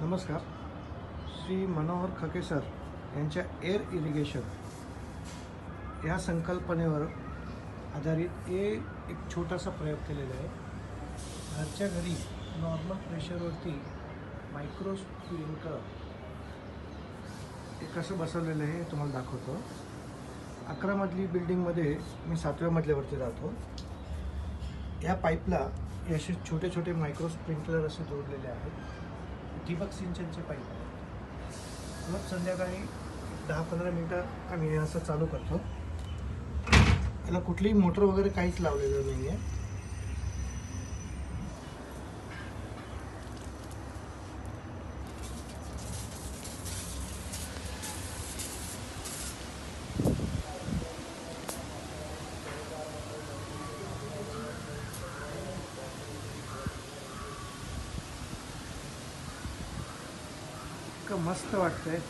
नमस्कार. श्री मनोहर खके सर यांच्या air irrigation या संकल्पनेवर आधारित हे एक छोटासा प्रयोग केलेला आहे. घरच्या घरी नॉर्मल प्रेशरवरती मायक्रो स्प्रिंकर हे कसं बसवलेलं आहे हे तुम्हाला दाखवतो. अकरा मजली बिल्डिंगमध्ये मी सातव्या मजल्यावरती राहतो. या पाईपला हे असे छोटे छोटे मायक्रो स्प्रिंकलर असे जोडलेले आहेत. ठिबक सिंचनचे पाईप मग संध्याकाळी दहा पंधरा मिनटं आम्ही असं चालू करतो. याला कुठलीही मोटर वगैरे काहीच लावलेलं नाही आहे इतकं मस्त वाटतंय.